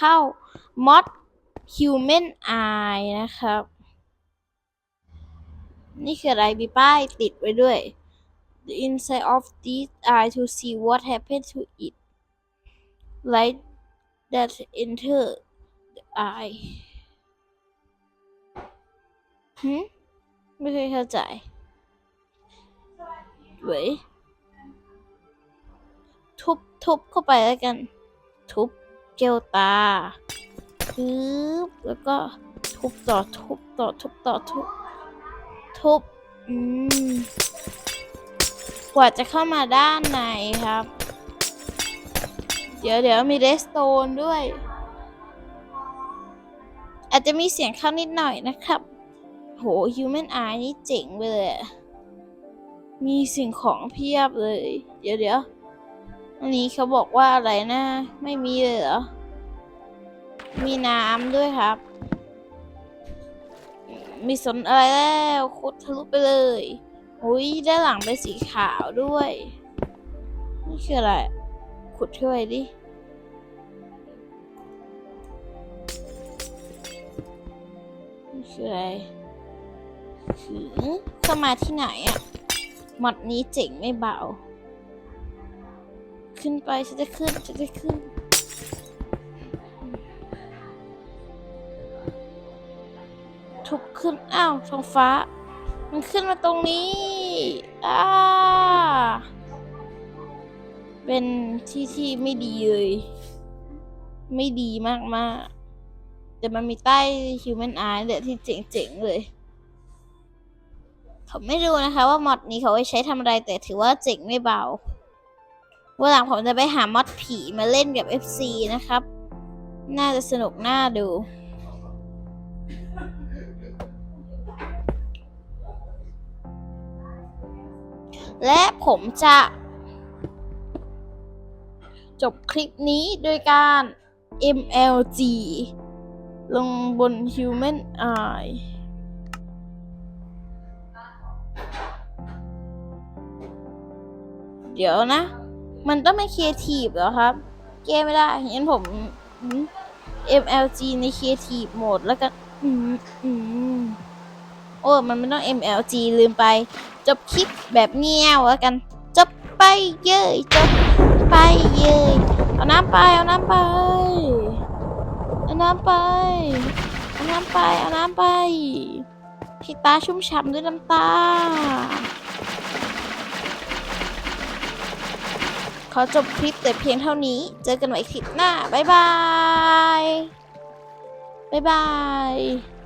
เข้า mod human eye นะครับ นี่คืออะไรมีป้ายติดไว้ด้วย the inside of this eye to see what happened to it light that enter the eye หืมไม่เคยเข้าใจเว้ยทุบทุบเข้าไปแล้วกัน ทุบ เจลตาปึ๊บแล้วก็ทุบต่อทุบต่อทุบต่อทุบทุบอืมกว่าจะเข้ามาด้านในครับ เดี๋ยวเดี๋ยวมีเรสโตนด้วย อาจจะมีเสียงเข้านิดหน่อยนะครับ โห Human Eye นี่เจ๋งไปเลย มีสิ่งของเพียบเลย เดี๋ยวเดี๋ยว อันนี้เขาบอกว่าอะไรนะ ไม่มีเลยเหรอ มีน้ำด้วยครับ มีสนอะไรแล้วขุดทะลุไปเลยอุ้ยด้านหลังเป็นสีขาวด้วย นี่คืออะไร ขุดช่วยดินี่คืออะไรคือเข้ามาที่ไหนอะหมดนี้เจ๋งไม่เบา ขึ้นไปฉันจะขึ้นฉันจะขึ้นทุบขึ้น อ้าวท้องฟ้า มันขึ้นมาตรงนี้ อ้า เป็นที่ที่ไม่ดีเลย ไม่ดีมากมากๆแต่มันมีใต้ Human Eye เลยที่เจ๋งๆเลยผมไม่รู้นะคะ ว่ามอดนี้เขาไว้ใช้ทำอะไรแต่ถือว่าเจ๋งไม่เบา วันหลังผมจะไปหามอดผีมาเล่นกับ FC นะครับ น่าจะสนุกน่าดู และผมจะ จบคลิปนี้โดยการ MLG ลงบน Human Eye เดี๋ยวนะ มันต้องไม่ Creative เหรอครับ แก้ไม่ได้งั้นผม MLG ใน Creative Mode แล้วกันอืมอืมโอ้มันไม่ต้อง MLG ลืมไป จบคลิปแบบเงี้ยวแล้วกัน จบไปเย้ยจบไปเย้ยเอาน้ำไป เอาน้ำไป เอาน้ำไป เอาน้ำไป เอาน้ำไปที่ตาชุ่มฉ่ำด้วยน้ำตา ขอจบคลิปแต่เพียงเท่านี้ เจอกันใหม่คลิปหน้า บ๊ายบาย บ๊ายบาย